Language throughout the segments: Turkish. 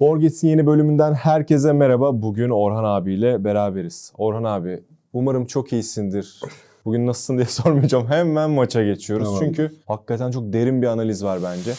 Borgets'in yeni bölümünden herkese merhaba. Bugün Orhan abiyle beraberiz. Orhan abi umarım çok iyisindir. Bugün nasılsın diye sormayacağım. Hemen maça geçiyoruz. Tamam. Çünkü hakikaten çok derin bir analiz var bence.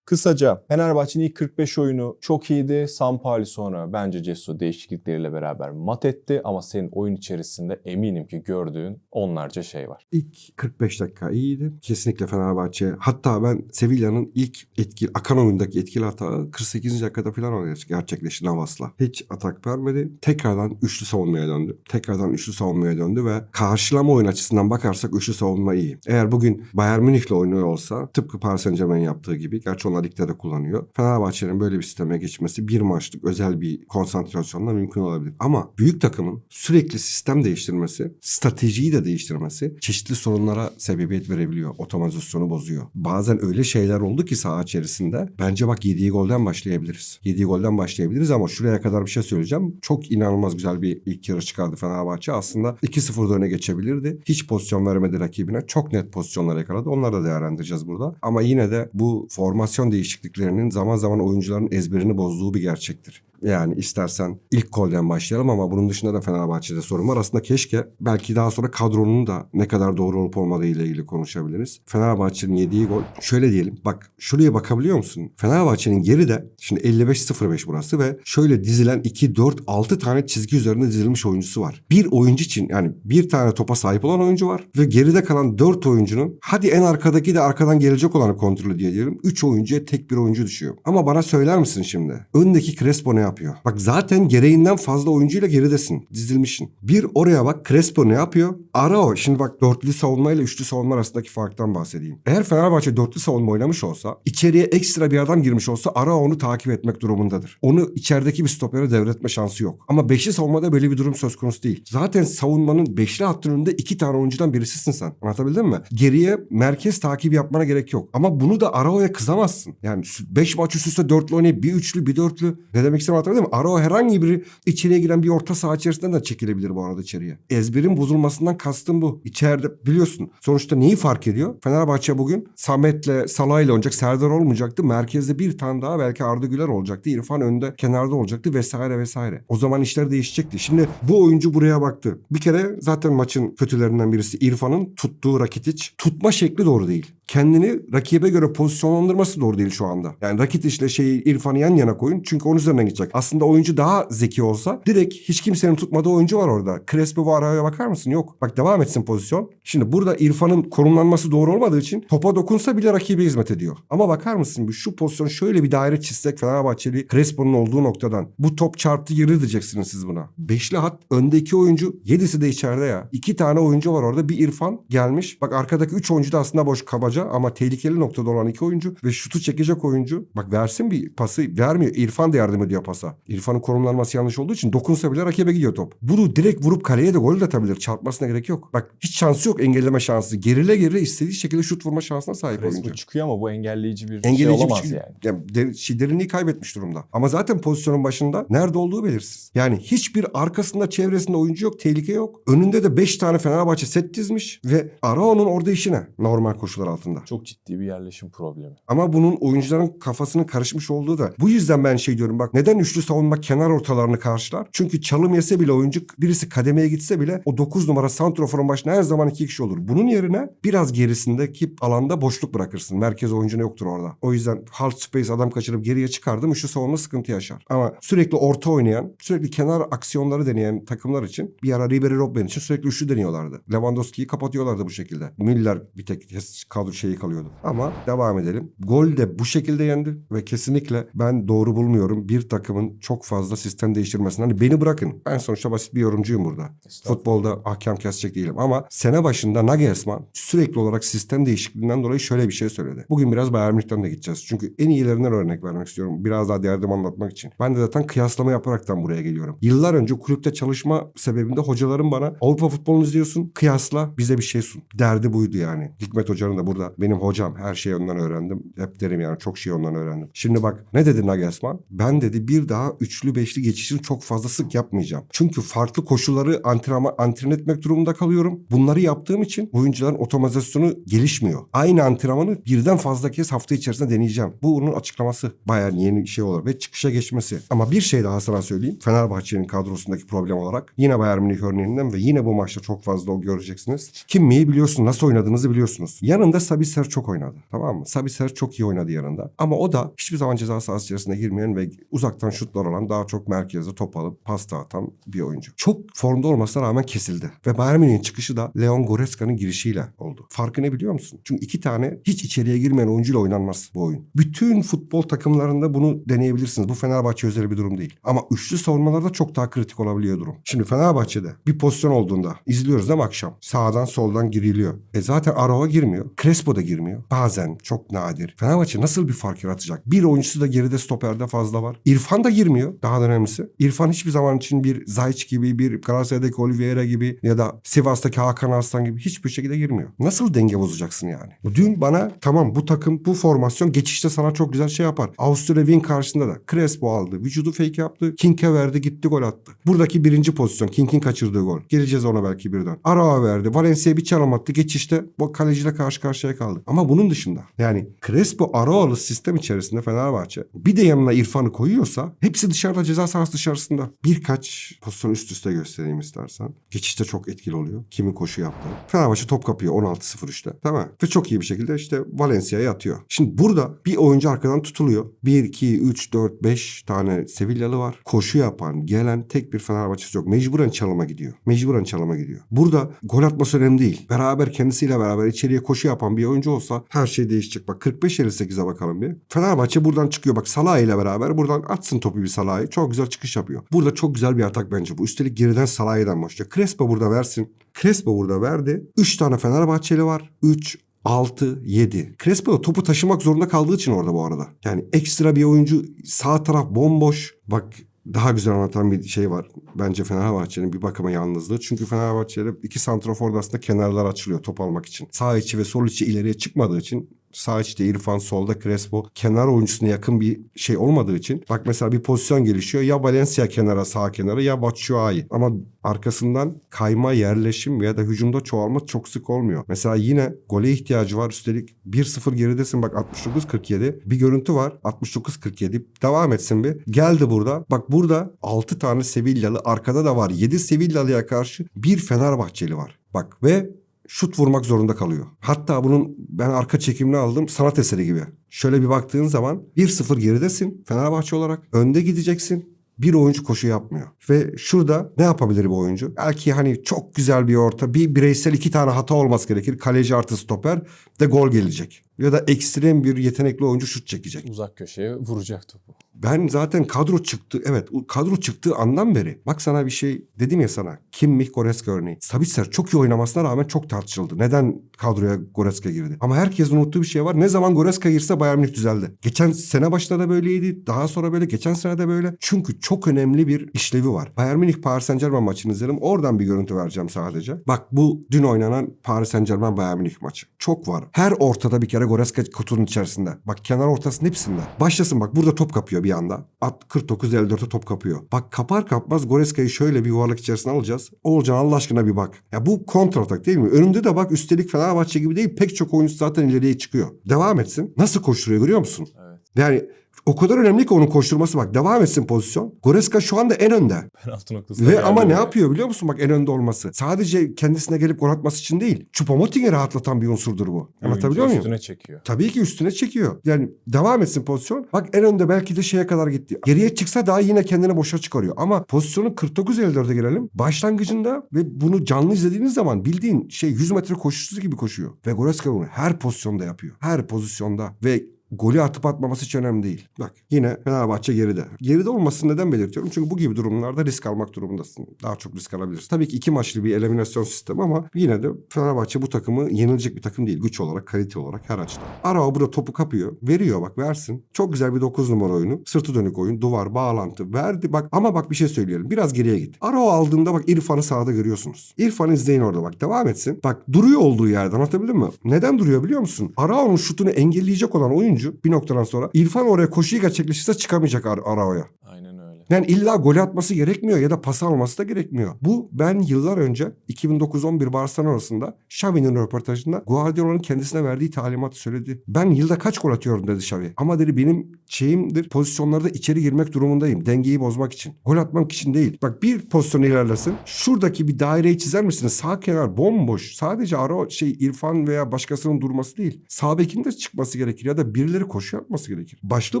Kısaca Fenerbahçe'nin ilk 45 oyunu çok iyiydi. Sampali sonra bence Cesu değişiklikleriyle beraber mat etti. Ama senin oyun içerisinde eminim ki gördüğün onlarca şey var. İlk 45 dakika iyiydi. Kesinlikle Fenerbahçe. Hatta ben Sevilla'nın ilk etkili, akan oyundaki etkili hata 48. dakikada falan gerçekleşti Navas'la. Hiç atak vermedi. Tekrardan üçlü savunmaya döndü. Tekrardan üçlü savunmaya döndü ve karşılama oyun açısından bakarsak üçlü savunma iyi. Eğer bugün Bayern Münih'le oynuyor olsa tıpkı Paris Saint Germain'in yaptığı gibi gerçi onlar ligde de kullanıyor. Fenerbahçe'nin böyle bir sisteme geçmesi bir maçlık özel bir konsantrasyonla mümkün olabilir. Ama büyük takımın sürekli sistem değiştirmesi, stratejiyi de değiştirmesi çeşitli sorunlara sebebiyet verebiliyor. Otomazisyonu bozuyor. Bazen öyle şeyler oldu ki saha içerisinde. Bence bak yediği golden başlayabiliriz. Yediği golden başlayabiliriz ama şuraya kadar bir şey söyleyeceğim. Çok inanılmaz güzel bir ilk yarı çıkardı Fenerbahçe. Aslında 2-0'da öne geçebilirdi. Hiç pozisyon vermedi rakibine. Çok net pozisyonlar yakaladı. Onları da değerlendireceğiz burada. Ama yine de bu formasyon değişikliklerinin zaman zaman oyuncuların ezberini bozduğu bir gerçektir. Yani istersen ilk golden başlayalım ama bunun dışında da Fenerbahçe'de sorun var. Aslında keşke belki daha sonra kadronun da ne kadar doğru olup olmadığı ile ilgili konuşabiliriz. Fenerbahçe'nin yediği gol şöyle diyelim. Bak şuraya bakabiliyor musun? Fenerbahçe'nin geride şimdi 55-05 burası ve şöyle dizilen 2 4 6 tane çizgi üzerinde dizilmiş oyuncusu var. Bir oyuncu için yani bir tane topa sahip olan oyuncu var ve geride kalan 4 oyuncunun hadi en arkadaki de arkadan gelecek olanı kontrol ediyor diyelim. 3 oyuncuya tek bir oyuncu düşüyor. Ama bana söyler misin şimdi? Öndeki Crespo ne yapıyor? Bak zaten gereğinden fazla oyuncuyla geridesin. Dizilmişsin. Bir oraya bak Crespo ne yapıyor? Arao. Şimdi bak dörtlü savunma ile üçlü savunma arasındaki farktan bahsedeyim. Eğer Fenerbahçe dörtlü savunma oynamış olsa içeriye ekstra bir adam girmiş olsa Arao onu takip etmek durumundadır. Onu içerideki bir stopere devretme şansı yok. Ama beşli savunmada böyle bir durum söz konusu değil. Zaten savunmanın beşli hattının önünde iki tane oyuncudan birisisin sen. Anlatabildim mi? Geriye merkez takibi yapmana gerek yok. Ama bunu da Arao'ya kızamazsın. Yani 5 maç üst üste dörtlü oynayıp bir üçlü bir dörtlü. Ne demek istediğimi anlatabildim mi? Arao herhangi biri içeriye giren bir orta saha içerisinden de çekilebilir bu arada içeriye. Ezberin bozulmasından kastım bu. İçeride biliyorsun sonuçta neyi fark ediyor? Fenerbahçe bugün Samet'le Salah'yla oynayacak. Serdar olmayacaktı. Merkezde bir tane daha belki Arda Güler olacaktı. İrfan önde kenarda olacaktı vesaire vesaire. O zaman işler değişecekti. Şimdi bu oyuncu buraya baktı. Bir kere zaten maçın kötülerinden birisi İrfan'ın tuttuğu Rakitic. Tutma şekli doğru değil kendini rakibe göre pozisyonlandırması doğru değil şu anda. Yani Rakitic ile şeyi İrfan'ı yan yana koyun çünkü onun üzerinden gidecek. Aslında oyuncu daha zeki olsa direkt hiç kimsenin tutmadığı oyuncu var orada. Crespo ve Arao'ya bakar mısın? Yok. Bak devam etsin pozisyon. Şimdi burada İrfan'ın konumlanması doğru olmadığı için topa dokunsa bile rakibe hizmet ediyor. Ama bakar mısın? Şu pozisyon şöyle bir daire çizsek Fenerbahçeli Crespo'nun olduğu noktadan. Bu top çarptı yeri diyeceksiniz siz buna. Beşli hat öndeki oyuncu yedisi de içeride ya. İki tane oyuncu var orada. Bir İrfan gelmiş. Bak arkadaki üç oyuncu da aslında boş kabaca ama tehlikeli noktada olan iki oyuncu ve şutu çekecek oyuncu. Bak versin bir pası vermiyor. İrfan da yardım ediyor pasa. İrfan'ın konumlanması yanlış olduğu için dokunsa bile rakibe gidiyor top. Bunu direkt vurup kaleye de gol de atabilir. Çarpmasına gerek yok. Bak hiç şansı yok engelleme şansı. Gerile gerile istediği şekilde şut vurma şansına sahip oyuncu. Crespo çıkıyor ama bu engelleyici bir Engelleyici şey bir olamaz şey- yani. yani de- şey, derinliği kaybetmiş durumda. Ama zaten pozisyonun başında nerede olduğu belirsiz. Yani hiçbir arkasında çevresinde oyuncu yok, tehlike yok. Önünde de 5 tane Fenerbahçe set dizmiş ve Arao'nun orada işine normal koşullar altında. Çok ciddi bir yerleşim problemi. Ama bunun oyuncuların kafasının karışmış olduğu da bu yüzden ben şey diyorum bak neden üçlü savunma kenar ortalarını karşılar? Çünkü çalım yese bile oyuncu birisi kademeye gitse bile o 9 numara santroforun başına her zaman iki kişi olur. Bunun yerine biraz gerisindeki alanda boşluk bırakırsın. Merkez oyuncu yoktur orada. O yüzden half space adam kaçırıp geriye çıkardım üçlü savunma sıkıntı yaşar. Ama sürekli orta oynayan, sürekli kenar aksiyonları deneyen takımlar için bir ara Ribery Robben için sürekli üçlü deniyorlardı. Lewandowski'yi kapatıyorlardı bu şekilde. Müller bir tek kadro şeyi kalıyordu. Ama devam edelim. Gol de bu şekilde yendi ve kesinlikle ben doğru bulmuyorum bir takımın çok fazla sistem değiştirmesini. Hani beni bırakın. Ben sonuçta basit bir yorumcuyum burada. Futbolda ahkam kesecek değilim ama sene başında Nagelsmann sürekli olarak sistem değişikliğinden dolayı şöyle bir şey söyledi. Bugün biraz Bayern Münih'ten de gideceğiz. Çünkü en iyilerinden örnek vermek istiyorum. Biraz daha derdim anlatmak için. Ben de zaten kıyaslama yaparaktan buraya geliyorum. Yıllar önce kulüpte çalışma sebebinde hocalarım bana Avrupa futbolunu izliyorsun kıyasla bize bir şey sun. Derdi buydu yani. Hikmet Hoca'nın da burada benim hocam her şeyi ondan öğrendim. Hep derim yani çok şey ondan öğrendim. Şimdi bak ne dedi Nagelsmann? Ben dedi bir bir daha üçlü beşli geçişini çok fazla sık yapmayacağım. Çünkü farklı koşulları antrenman, antren etmek durumunda kalıyorum. Bunları yaptığım için oyuncuların otomatizasyonu gelişmiyor. Aynı antrenmanı birden fazla kez hafta içerisinde deneyeceğim. Bu onun açıklaması. Bayağı yeni şey olur ve çıkışa geçmesi. Ama bir şey daha sana söyleyeyim. Fenerbahçe'nin kadrosundaki problem olarak yine Bayern Münih örneğinden ve yine bu maçta çok fazla o göreceksiniz. Kimmiyi biliyorsun, nasıl oynadığınızı biliyorsunuz. Yanında Sabitzer çok oynadı. Tamam mı? Sabitzer çok iyi oynadı yanında. Ama o da hiçbir zaman ceza sahası içerisine girmeyen ve uzaktan şutlar olan daha çok merkezde top alıp pasta atan bir oyuncu. Çok formda olmasına rağmen kesildi. Ve Bayern Münih'in çıkışı da Leon Goreska'nın girişiyle oldu. Farkı ne biliyor musun? Çünkü iki tane hiç içeriye girmeyen oyuncuyla oynanmaz bu oyun. Bütün futbol takımlarında bunu deneyebilirsiniz. Bu Fenerbahçe özel bir durum değil. Ama üçlü savunmalarda çok daha kritik olabiliyor durum. Şimdi Fenerbahçe'de bir pozisyon olduğunda izliyoruz değil mi akşam? Sağdan soldan giriliyor. E zaten Arava girmiyor. Crespo da girmiyor. Bazen çok nadir. Fenerbahçe nasıl bir fark yaratacak? Bir oyuncusu da geride stoperde fazla var. İrfan da girmiyor. Daha da önemlisi. İrfan hiçbir zaman için bir Zayç gibi, bir Galatasaray'daki Oliveira gibi ya da Sivas'taki Hakan Arslan gibi hiçbir şekilde girmiyor. Nasıl denge bozacaksın yani? Dün bana tamam bu takım bu formasyon geçişte sana çok güzel şey yapar. Avusturya Wien karşısında da Crespo aldı. Vücudu fake yaptı. King'e verdi gitti gol attı. Buradaki birinci pozisyon King'in kaçırdığı gol. Geleceğiz ona belki birden. Arağa verdi. Valencia'ya bir çalım attı. Geçişte bu kaleciyle karşı karşıya kaldı. Ama bunun dışında yani Crespo Araoğlu sistem içerisinde Fenerbahçe bir de yanına İrfan'ı koyuyorsa hepsi dışarıda ceza sahası dışarısında. Birkaç pozisyon üst üste göstereyim istersen. Geçişte çok etkili oluyor. Kimin koşu yaptığı. Fenerbahçe top kapıyor 16-0-3'te. Tamam? Ve çok iyi bir şekilde işte Valencia'ya atıyor. Şimdi burada bir oyuncu arkadan tutuluyor. 1, 2, 3, 4, 5 tane Sevillalı var. Koşu yapan, gelen tek bir Fenerbahçe'si yok. Mecburen çalıma gidiyor. Mecburen çalıma gidiyor. Burada gol atması önemli değil. Beraber kendisiyle beraber içeriye koşu yapan bir oyuncu olsa her şey değişecek. Bak 45-58'e bakalım bir. Fenerbahçe buradan çıkıyor. Bak Salah ile beraber buradan atsın topu bir Salah'ı. Çok güzel çıkış yapıyor. Burada çok güzel bir atak bence bu. Üstelik geriden Salah'dan başlıyor. Crespo burada versin. Crespo burada verdi. 3 tane Fenerbahçeli var. 3, 6, 7. Crespo da topu taşımak zorunda kaldığı için orada bu arada. Yani ekstra bir oyuncu sağ taraf bomboş. Bak daha güzel anlatan bir şey var. Bence Fenerbahçe'nin bir bakıma yalnızlığı. Çünkü Fenerbahçe'de iki santrafor da aslında kenarlar açılıyor top almak için. Sağ içi ve sol içi ileriye çıkmadığı için sağ içte İrfan, solda Crespo kenar oyuncusuna yakın bir şey olmadığı için bak mesela bir pozisyon gelişiyor. Ya Valencia kenara sağ kenara ya Batshuayi. Ama arkasından kayma, yerleşim veya da hücumda çoğalma çok sık olmuyor. Mesela yine gole ihtiyacı var. Üstelik 1-0 geridesin bak 69-47. Bir görüntü var 69-47. Devam etsin bir. Geldi burada. Bak burada 6 tane Sevillalı arkada da var. 7 Sevillalı'ya karşı bir Fenerbahçeli var. Bak ve şut vurmak zorunda kalıyor. Hatta bunun ben arka çekimini aldım sanat eseri gibi. Şöyle bir baktığın zaman 1-0 geridesin Fenerbahçe olarak. Önde gideceksin. Bir oyuncu koşu yapmıyor. Ve şurada ne yapabilir bu oyuncu? Belki hani çok güzel bir orta, bir bireysel iki tane hata olması gerekir. Kaleci artı stoper de gol gelecek. Ya da ekstrem bir yetenekli oyuncu şut çekecek. Uzak köşeye vuracak topu. Ben zaten kadro çıktı. Evet kadro çıktığı andan beri. Bak sana bir şey dedim ya sana. Kimmich Goretzka örneği. Sabitzer çok iyi oynamasına rağmen çok tartışıldı. Neden kadroya Goretzka girdi? Ama herkesin unuttuğu bir şey var. Ne zaman Goretzka girse Bayern Münih düzeldi. Geçen sene başta da böyleydi. Daha sonra böyle. Geçen sene de böyle. Çünkü çok önemli bir işlevi var. Bayern Münih Paris Saint Germain maçını izledim. Oradan bir görüntü vereceğim sadece. Bak bu dün oynanan Paris Saint Germain Bayern Münih maçı. Çok var. Her ortada bir kere Goretzka kutunun içerisinde. Bak kenar ortasının hepsinde. Başlasın bak burada top kapıyor bir anda. At 49-54'e top kapıyor. Bak kapar kapmaz Goreska'yı şöyle bir yuvarlak içerisine alacağız. Oğulcan Allah aşkına bir bak. Ya bu kontratak değil mi? Önünde de bak üstelik Fenerbahçe gibi değil. Pek çok oyuncu zaten ileriye çıkıyor. Devam etsin. Nasıl koşturuyor görüyor musun? Evet. Yani o kadar önemli ki onun koşturması bak. Devam etsin pozisyon. Goreska şu anda en önde. Penaltı Ve ama ne yapıyor biliyor musun bak en önde olması? Sadece kendisine gelip gol atması için değil. Choupo-Moting'i rahatlatan bir unsurdur bu. Anlatabiliyor muyum? Üstüne çekiyor. Tabii ki üstüne çekiyor. Yani devam etsin pozisyon. Bak en önde belki de şeye kadar gitti. Geriye çıksa daha yine kendini boşa çıkarıyor. Ama pozisyonun 49-54'e girelim. Başlangıcında ve bunu canlı izlediğiniz zaman bildiğin şey 100 metre koşucusu gibi koşuyor. Ve Goretzka bunu her pozisyonda yapıyor. Her pozisyonda. Ve golü atıp atmaması hiç önemli değil. Bak yine Fenerbahçe geride. Geride olmasını neden belirtiyorum? Çünkü bu gibi durumlarda risk almak durumundasın. Daha çok risk alabilirsin. Tabii ki iki maçlı bir eliminasyon sistemi ama yine de Fenerbahçe bu takımı yenilecek bir takım değil. Güç olarak, kalite olarak her açıdan. Arao burada topu kapıyor. Veriyor bak versin. Çok güzel bir 9 numara oyunu. Sırtı dönük oyun. Duvar, bağlantı. Verdi bak ama bak bir şey söyleyelim. Biraz geriye git. Arao aldığında bak İrfan'ı sağda görüyorsunuz. İrfan'ı izleyin orada bak. Devam etsin. Bak duruyor olduğu yerde anlatabildim mi? Neden duruyor biliyor musun? Arao'nun şutunu engelleyecek olan oyuncu bir noktadan sonra İrfan oraya koşuyu gerçekleşirse çıkamayacak Ar- Arao'ya. Aynen. Yani illa gol atması gerekmiyor ya da pas alması da gerekmiyor. Bu ben yıllar önce 2009-11 Barcelona'sında Xavi'nin röportajında Guardiola'nın kendisine verdiği talimatı söyledi. Ben yılda kaç gol atıyorum dedi Xavi. Ama dedi benim şeyimdir pozisyonlarda içeri girmek durumundayım. Dengeyi bozmak için. Gol atmak için değil. Bak bir pozisyon ilerlesin. Şuradaki bir daireyi çizer misiniz? Sağ kenar bomboş. Sadece ara şey İrfan veya başkasının durması değil. Sağ bekin de çıkması gerekir ya da birileri koşu yapması gerekir. Başlı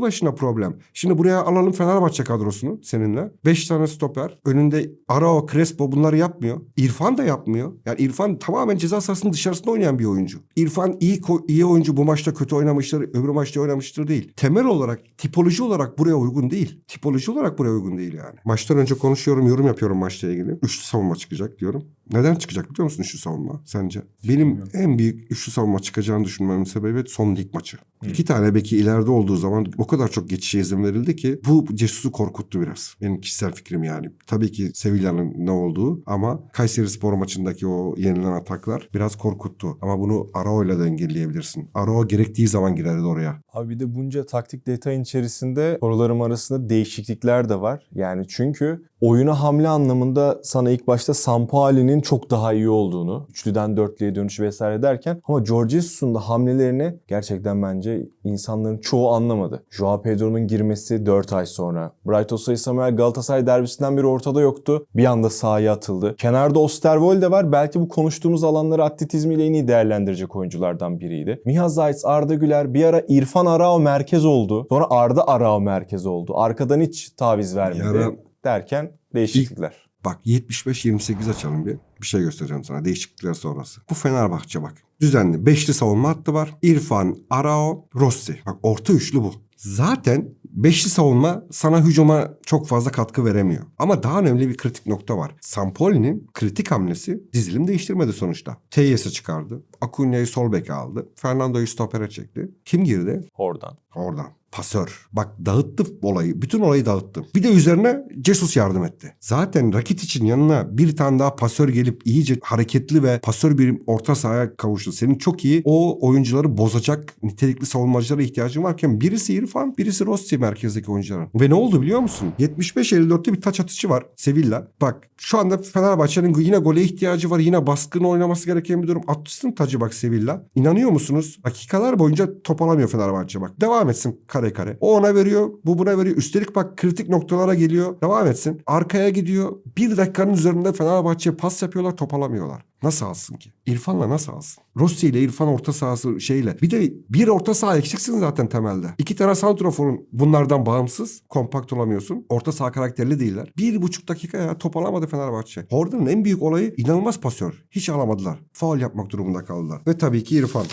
başına problem. Şimdi buraya alalım Fenerbahçe kadrosunu seninle. 5 tane stoper. Önünde Arao, Crespo bunları yapmıyor. İrfan da yapmıyor. Yani İrfan tamamen ceza sahasının dışarısında oynayan bir oyuncu. İrfan iyi iyi oyuncu bu maçta kötü oynamıştır, öbür maçta oynamıştır değil. Temel olarak, tipoloji olarak buraya uygun değil. Tipoloji olarak buraya uygun değil yani. Maçtan önce konuşuyorum, yorum yapıyorum maçla ilgili. Üçlü savunma çıkacak diyorum. Neden çıkacak biliyor musun üçlü savunma sence? Benim en büyük üçlü savunma çıkacağını düşünmemin sebebi son lig maçı. İki tane beki ileride olduğu zaman o kadar çok geçişe izin verildi ki bu Cesus'u korkuttu biraz. Benim kişisel fikrim yani. Tabii ki Sevilla'nın ne olduğu ama Kayseri Spor maçındaki o yenilen ataklar biraz korkuttu. Ama bunu Arao'yla da engelleyebilirsin. Arao gerektiği zaman girerdi oraya. Abi bir de bunca taktik detayın içerisinde sorularım arasında değişiklikler de var. Yani çünkü oyuna hamle anlamında sana ilk başta Sampaoli'nin çok daha iyi olduğunu, üçlüden dörtlüye dönüş vesaire derken ama George Jesus'un da hamlelerini gerçekten bence insanların çoğu anlamadı. Joao Pedro'nun girmesi 4 ay sonra. Bright Osay Samuel Galatasaray derbisinden beri ortada yoktu. Bir anda sahaya atıldı. Kenarda Osterwolde var. Belki bu konuştuğumuz alanları atletizmiyle en iyi değerlendirecek oyunculardan biriydi. Miha Zayt, Arda Güler bir ara İrfan Arao merkez oldu. Sonra Arda Arao merkez oldu. Arkadan hiç taviz vermedi ara- derken değişiklikler. Bak 75-28 açalım bir. Bir şey göstereceğim sana değişiklikler sonrası. Bu Fenerbahçe bak. Düzenli. Beşli savunma hattı var. İrfan, Arao, Rossi. Bak orta üçlü bu. Zaten beşli savunma sana hücuma çok fazla katkı veremiyor. Ama daha önemli bir kritik nokta var. Sampoli'nin kritik hamlesi dizilim değiştirmedi sonuçta. Teyes'i çıkardı. Acuña'yı sol beke aldı. Fernando'yu stopere çekti. Kim girdi? Oradan. Oradan. Pasör. Bak dağıttı olayı. Bütün olayı dağıttı. Bir de üzerine Jesus yardım etti. Zaten Rakitic'in yanına bir tane daha pasör gelip iyice hareketli ve pasör bir orta sahaya kavuştu. Senin çok iyi o oyuncuları bozacak nitelikli savunmacılara ihtiyacın varken birisi İrfan, birisi Rossi merkezdeki oyuncuların. Ve ne oldu biliyor musun? 75-54'te bir taç atışı var Sevilla. Bak şu anda Fenerbahçe'nin yine gole ihtiyacı var. Yine baskın oynaması gereken bir durum. Atmışsın tacı bak Sevilla. İnanıyor musunuz? Dakikalar boyunca top alamıyor Fenerbahçe bak. Devam etsin kare kare. O ona veriyor, bu buna veriyor. Üstelik bak kritik noktalara geliyor. Devam etsin. Arkaya gidiyor. Bir dakikanın üzerinde Fenerbahçe'ye pas yapıyorlar, top alamıyorlar. Nasıl alsın ki? İrfan'la nasıl alsın? Rossi ile İrfan orta sahası şeyle. Bir de bir orta saha eksiksin zaten temelde. İki tane santroforun bunlardan bağımsız. Kompakt olamıyorsun. Orta saha karakterli değiller. Bir buçuk dakika ya top alamadı Fenerbahçe. Oradan en büyük olayı inanılmaz pasör. Hiç alamadılar. Faul yapmak durumunda kaldılar. Ve tabii ki İrfan.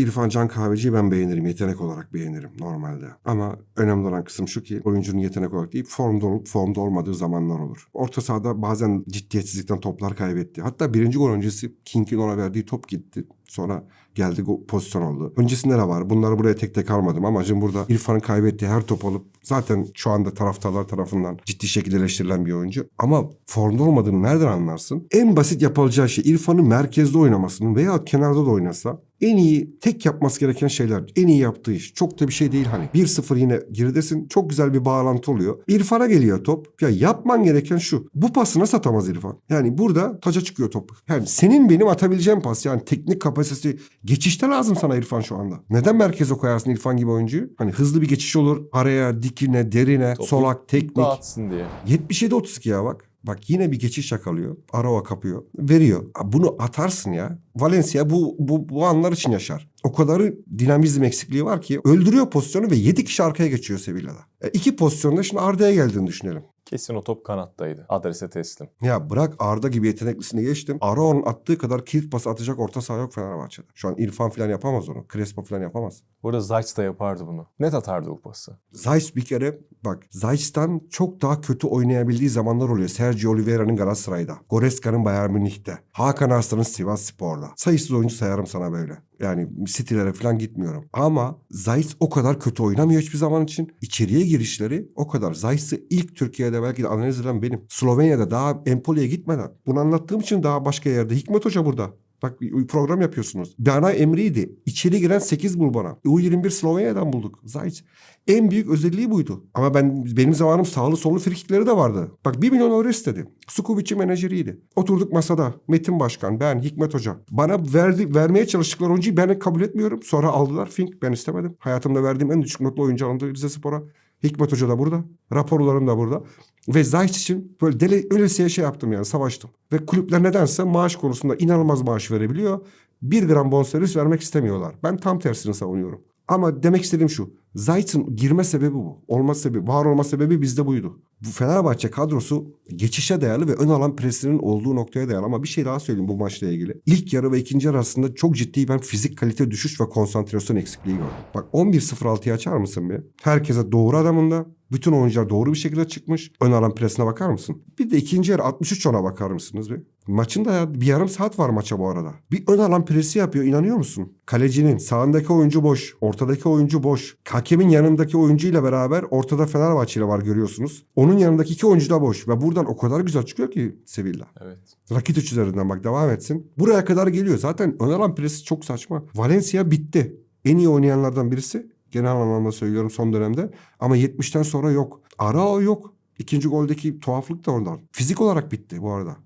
İrfan Can Kahveci'yi ben beğenirim. Yetenek olarak beğenirim normalde. Ama önemli olan kısım şu ki oyuncunun yetenek olarak değil formda olup formda olmadığı zamanlar olur. Orta sahada bazen ciddiyetsizlikten toplar kaybetti. Hatta birinci gol öncesi King'in ona verdiği top gitti. Sonra geldi go- pozisyon oldu. Öncesinde de var. Bunları buraya tek tek almadım. Amacım burada İrfan'ın kaybettiği her top alıp zaten şu anda taraftarlar tarafından ciddi şekilde eleştirilen bir oyuncu. Ama formda olmadığını nereden anlarsın? En basit yapılacağı şey İrfan'ın merkezde oynamasının veya kenarda da oynasa en iyi tek yapması gereken şeyler. En iyi yaptığı iş. Çok da bir şey değil hani. 1-0 yine geridesin. Çok güzel bir bağlantı oluyor. İrfan'a geliyor top. Ya yapman gereken şu. Bu pası nasıl atamaz İrfan? Yani burada taca çıkıyor top. Yani senin benim atabileceğim pas. Yani teknik kapasitesi geçişte lazım sana İrfan şu anda. Neden merkeze koyarsın İrfan gibi oyuncuyu? Hani hızlı bir geçiş olur. Araya, dikine, derine, Topu solak, teknik. Dağıtsın diye. 77-32 ya bak. Bak yine bir geçiş yakalıyor. Arava kapıyor. Veriyor. Bunu atarsın ya. Valencia bu, bu, bu anlar için yaşar. O kadarı dinamizm eksikliği var ki öldürüyor pozisyonu ve 7 kişi arkaya geçiyor Sevilla'da. E, iki pozisyonda şimdi Arda'ya geldiğini düşünelim. Kesin o top kanattaydı. Adrese teslim. Ya bırak Arda gibi yeteneklisini geçtim. Arao'nun attığı kadar kilit pas atacak orta saha yok Fenerbahçe'de. Şu an İrfan falan yapamaz onu. Crespo falan yapamaz. Burada Zayt da yapardı bunu. Net atardı bu pası. Zayt bir kere bak Zayt'tan çok daha kötü oynayabildiği zamanlar oluyor. Sergio Oliveira'nın Galatasaray'da. Goreska'nın Bayern Münih'te. Hakan Arslan'ın Sivas Spor'da. Sayısız oyuncu sayarım sana böyle. Yani City'lere falan gitmiyorum. Ama Zayt o kadar kötü oynamıyor hiçbir zaman için. İçeriye girişleri o kadar. Zayt'ı ilk Türkiye'de belki de analiz eden benim. Slovenya'da daha Empoli'ye gitmeden. Bunu anlattığım için daha başka yerde. Hikmet Hoca burada. Bak program yapıyorsunuz. Bana emriydi. İçeri giren 8 bul bana. U21 Slovenya'dan bulduk. Zayt. En büyük özelliği buydu. Ama ben benim zamanım sağlı sollu frikikleri de vardı. Bak 1 milyon euro istedi. Sukovic'in menajeriydi. Oturduk masada. Metin Başkan, ben, Hikmet Hoca. Bana verdi, vermeye çalıştıkları oyuncuyu ben kabul etmiyorum. Sonra aldılar Fink. Ben istemedim. Hayatımda verdiğim en düşük notlu oyuncu alındı Rize Spor'a. Hikmet Hoca da burada. Raporlarım da burada. Ve Zayt için böyle deli öylesiye şey yaptım yani savaştım. Ve kulüpler nedense maaş konusunda inanılmaz maaş verebiliyor. Bir gram bonservis vermek istemiyorlar. Ben tam tersini savunuyorum. Ama demek istediğim şu. Zayt'ın girme sebebi bu. Olma sebebi, var olma sebebi bizde buydu. Bu Fenerbahçe kadrosu geçişe dayalı ve ön alan presinin olduğu noktaya dayalı. Ama bir şey daha söyleyeyim bu maçla ilgili. İlk yarı ve ikinci yarı arasında çok ciddi ben fizik kalite düşüş ve konsantrasyon eksikliği gördüm. Bak 11.06'yı açar mısın bir? Herkese doğru adamında. Bütün oyuncular doğru bir şekilde çıkmış. Ön alan presine bakar mısın? Bir de ikinci yarı 63 ona bakar mısınız bir? Maçın da bir yarım saat var maça bu arada. Bir ön alan presi yapıyor inanıyor musun? Kalecinin sağındaki oyuncu boş, ortadaki oyuncu boş. Hakemin yanındaki oyuncuyla beraber ortada Fenerbahçe ile var görüyorsunuz. Onun yanındaki iki oyuncu da boş ve buradan o kadar güzel çıkıyor ki Sevilla. Evet. Rakitic üzerinden bak devam etsin. Buraya kadar geliyor. Zaten ön alan presi çok saçma. Valencia bitti. En iyi oynayanlardan birisi. Genel anlamda söylüyorum son dönemde. Ama 70'ten sonra yok. Arao yok. İkinci goldeki tuhaflık da ondan. Fizik olarak bitti bu arada.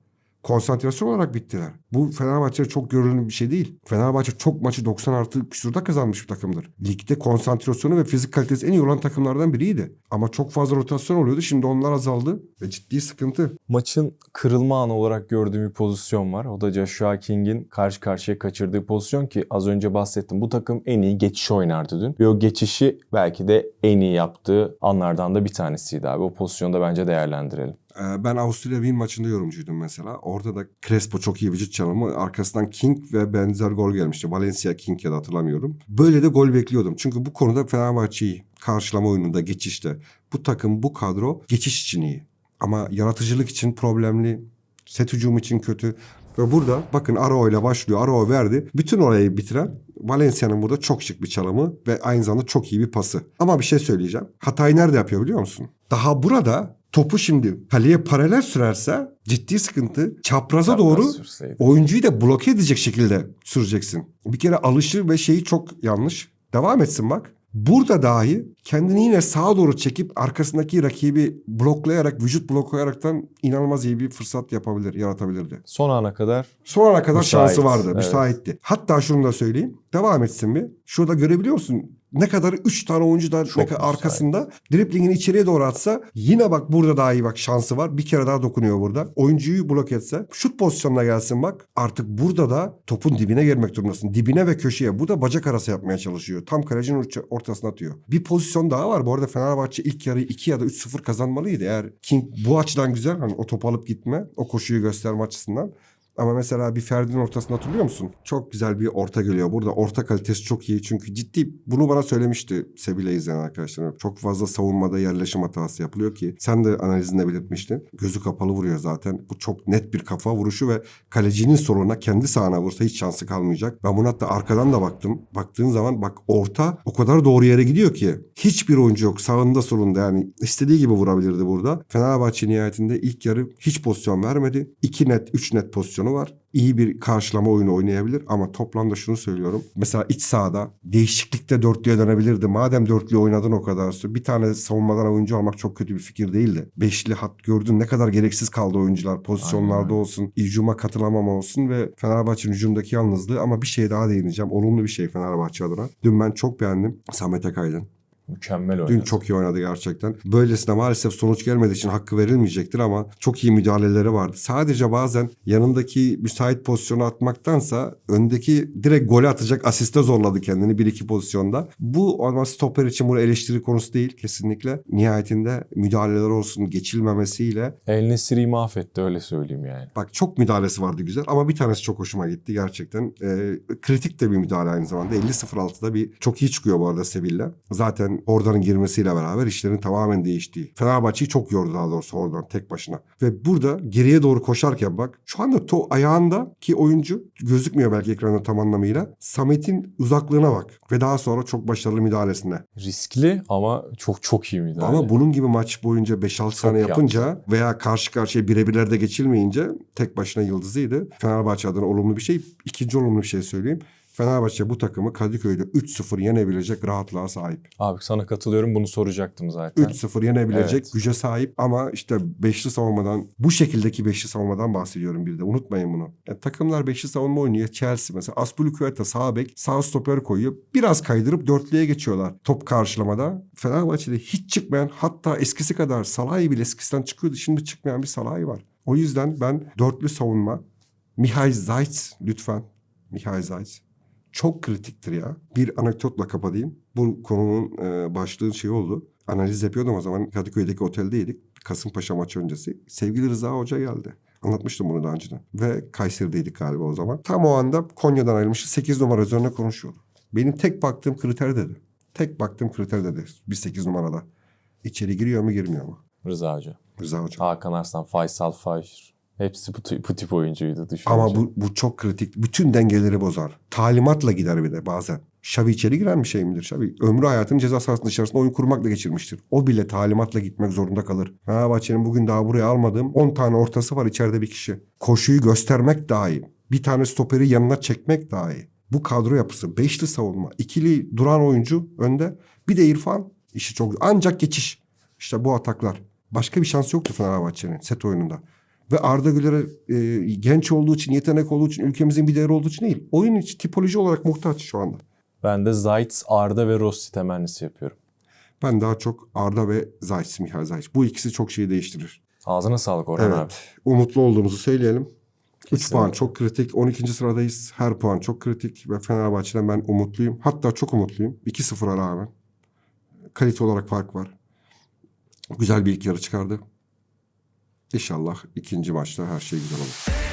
Konsantrasyon olarak bittiler. Bu Fenerbahçe çok görülen bir şey değil. Fenerbahçe çok maçı 90 artı küsurda kazanmış bir takımdır. Ligde konsantrasyonu ve fizik kalitesi en iyi olan takımlardan biriydi. Ama çok fazla rotasyon oluyordu. Şimdi onlar azaldı ve ciddi sıkıntı. Maçın kırılma anı olarak gördüğüm bir pozisyon var. O da Joshua King'in karşı karşıya kaçırdığı pozisyon ki az önce bahsettim. Bu takım en iyi geçiş oynardı dün. Ve o geçişi belki de en iyi yaptığı anlardan da bir tanesiydi abi. O pozisyonda bence değerlendirelim. Ee, Ben Avusturya Wien maçında yorumcuydum mesela. Orada da Crespo çok iyi vücut çalımı. Arkasından King ve benzer gol gelmişti. Valencia King ya da hatırlamıyorum. Böyle de gol bekliyordum. Çünkü bu konuda Fenerbahçe'yi karşılama oyununda, geçişte bu takım, bu kadro geçiş için iyi. Ama yaratıcılık için problemli. Set hücumu için kötü. Ve burada bakın Arao ile başlıyor. Arao verdi. Bütün orayı bitiren Valencia'nın burada çok şık bir çalımı ve aynı zamanda çok iyi bir pası. Ama bir şey söyleyeceğim. Hatayı nerede yapıyor biliyor musun? Daha burada topu şimdi kaleye paralel sürerse ciddi sıkıntı. Çapraza Çapraz doğru sürseydi. oyuncuyu da bloke edecek şekilde süreceksin. Bir kere alışı ve şeyi çok yanlış. Devam etsin bak. Burada dahi kendini yine sağa doğru çekip arkasındaki rakibi bloklayarak, vücut bloklayaraktan inanılmaz iyi bir fırsat yapabilir, yaratabilirdi. Son ana kadar Son ana kadar Müsait, şansı vardı. evet. Müsaitti. Hatta şunu da söyleyeyim. Devam etsin bir. Şurada görebiliyor musun? Ne kadar 3 tane oyuncu da Çok ne kadar arkasında driblingini içeriye doğru atsa yine bak burada daha iyi bak şansı var. Bir kere daha dokunuyor burada. Oyuncuyu blok etse şut pozisyonuna gelsin bak. Artık burada da topun dibine gelmek durumundasın. Dibine ve köşeye. Bu da bacak arası yapmaya çalışıyor. Tam kalecinin orta- ortasına atıyor. Bir pozisyon daha var. Bu arada Fenerbahçe ilk yarıyı 2 ya da 3-0 kazanmalıydı. Eğer King bu açıdan güzel hani o topu alıp gitme, o koşuyu gösterme açısından. Ama mesela bir Ferdi'nin ortasını hatırlıyor musun? Çok güzel bir orta geliyor. Burada orta kalitesi çok iyi. Çünkü ciddi bunu bana söylemişti Sevilla izleyen arkadaşlarım. Çok fazla savunmada yerleşim hatası yapılıyor ki sen de analizinde belirtmiştin. Gözü kapalı vuruyor zaten. Bu çok net bir kafa vuruşu ve kalecinin soluna kendi sağına vursa hiç şansı kalmayacak. Ben buna hatta arkadan da baktım. Baktığın zaman bak orta o kadar doğru yere gidiyor ki. Hiçbir oyuncu yok sağında solunda yani istediği gibi vurabilirdi burada. Fenerbahçe nihayetinde ilk yarı hiç pozisyon vermedi. 2 net 3 net pozisyonu var. İyi bir karşılama oyunu oynayabilir ama toplamda şunu söylüyorum. Mesela iç sahada değişiklikte dörtlüye dönebilirdi. Madem dörtlü oynadın o kadar süre. Bir tane savunmadan oyuncu almak çok kötü bir fikir değildi. Beşli hat gördün ne kadar gereksiz kaldı oyuncular. Pozisyonlarda Aynen. olsun, hücuma katılamama olsun ve Fenerbahçe'nin hücumdaki yalnızlığı ama bir şey daha değineceğim. Olumlu bir şey Fenerbahçe adına. Dün ben çok beğendim Samet Akaydın. Mükemmel oynadı. Dün çok iyi oynadı gerçekten. Böylesine maalesef sonuç gelmediği için hakkı verilmeyecektir ama çok iyi müdahaleleri vardı. Sadece bazen yanındaki müsait pozisyonu atmaktansa öndeki direkt golü atacak asiste zorladı kendini bir iki pozisyonda. Bu ama stoper için bu eleştiri konusu değil kesinlikle. Nihayetinde müdahaleler olsun geçilmemesiyle El Nesiri'yi mahvetti öyle söyleyeyim yani. Bak çok müdahalesi vardı güzel ama bir tanesi çok hoşuma gitti gerçekten. Ee, kritik de bir müdahale aynı zamanda. 50-06'da bir çok iyi çıkıyor bu arada Sevilla. Zaten Zaten Horda'nın girmesiyle beraber işlerin tamamen değiştiği. Fenerbahçe'yi çok yordu daha doğrusu Horda'nın tek başına. Ve burada geriye doğru koşarken bak şu anda to ayağında ki oyuncu gözükmüyor belki ekranda tam anlamıyla. Samet'in uzaklığına bak ve daha sonra çok başarılı müdahalesine. Riskli ama çok çok iyi müdahale. Ama bunun gibi maç boyunca 5-6 tane yaptı. yapınca veya karşı karşıya birebirlerde geçilmeyince tek başına yıldızıydı. Fenerbahçe adına olumlu bir şey. İkinci olumlu bir şey söyleyeyim. Fenerbahçe bu takımı Kadıköy'de 3-0 yenebilecek rahatlığa sahip. Abi sana katılıyorum bunu soracaktım zaten. 3-0 yenebilecek Evet. güce sahip ama işte beşli savunmadan bu şekildeki beşli savunmadan bahsediyorum bir de unutmayın bunu. Yani takımlar beşli savunma oynuyor. Chelsea mesela Aspilicueta sağ bek sağ stoper koyuyor. Biraz kaydırıp dörtlüye geçiyorlar top karşılamada. Fenerbahçe'de hiç çıkmayan hatta eskisi kadar Salah'ı bile eskisinden çıkıyordu. Şimdi çıkmayan bir Salah'ı var. O yüzden ben dörtlü savunma Mihail Zayt lütfen Mihail Zayt çok kritiktir ya. Bir anekdotla kapatayım. Bu konunun e, başlığı şey oldu. Analiz yapıyordum o zaman Kadıköy'deki oteldeydik. Kasımpaşa maçı öncesi. Sevgili Rıza Hoca geldi. Anlatmıştım bunu daha önceden. Ve Kayseri'deydik galiba o zaman. Tam o anda Konya'dan ayrılmışız. 8 numara üzerine konuşuyordu. Benim tek baktığım kriter dedi. Tek baktığım kriter dedi. Bir 8 numarada. İçeri giriyor mu girmiyor mu? Rıza Hoca. Rıza Hoca. Hakan Arslan, Faysal Fahir. Hepsi bu, bu tip oyuncuydu düşününce. Ama bu, bu çok kritik. Bütün dengeleri bozar. Talimatla gider bir de bazen. Şavi içeri giren bir şey midir? Şavi ömrü hayatını ceza sahasının dışarısında oyun kurmakla geçirmiştir. O bile talimatla gitmek zorunda kalır. Fenerbahçe'nin bugün daha buraya almadığım 10 tane ortası var içeride bir kişi. Koşuyu göstermek daha iyi. Bir tane stoperi yanına çekmek daha iyi. Bu kadro yapısı. Beşli savunma. ikili duran oyuncu önde. Bir de İrfan. işi çok ancak geçiş. İşte bu ataklar. Başka bir şansı yoktu Fenerbahçe'nin set oyununda. Ve Arda Güler'e e, genç olduğu için, yetenek olduğu için, ülkemizin bir değeri olduğu için değil. Oyun içi tipoloji olarak muhtaç şu anda. Ben de Zayt, Arda ve Rossi temennisi yapıyorum. Ben daha çok Arda ve Zayt, Mihail Zayt. Bu ikisi çok şeyi değiştirir. Ağzına sağlık Orhan evet. abi. Umutlu olduğumuzu söyleyelim. 3 Kesinlikle. puan çok kritik. 12. sıradayız. Her puan çok kritik. Ve Fenerbahçe'den ben umutluyum. Hatta çok umutluyum. 2-0'a rağmen. Kalite olarak fark var. Güzel bir ilk yarı çıkardı. İnşallah ikinci maçta her şey güzel olur.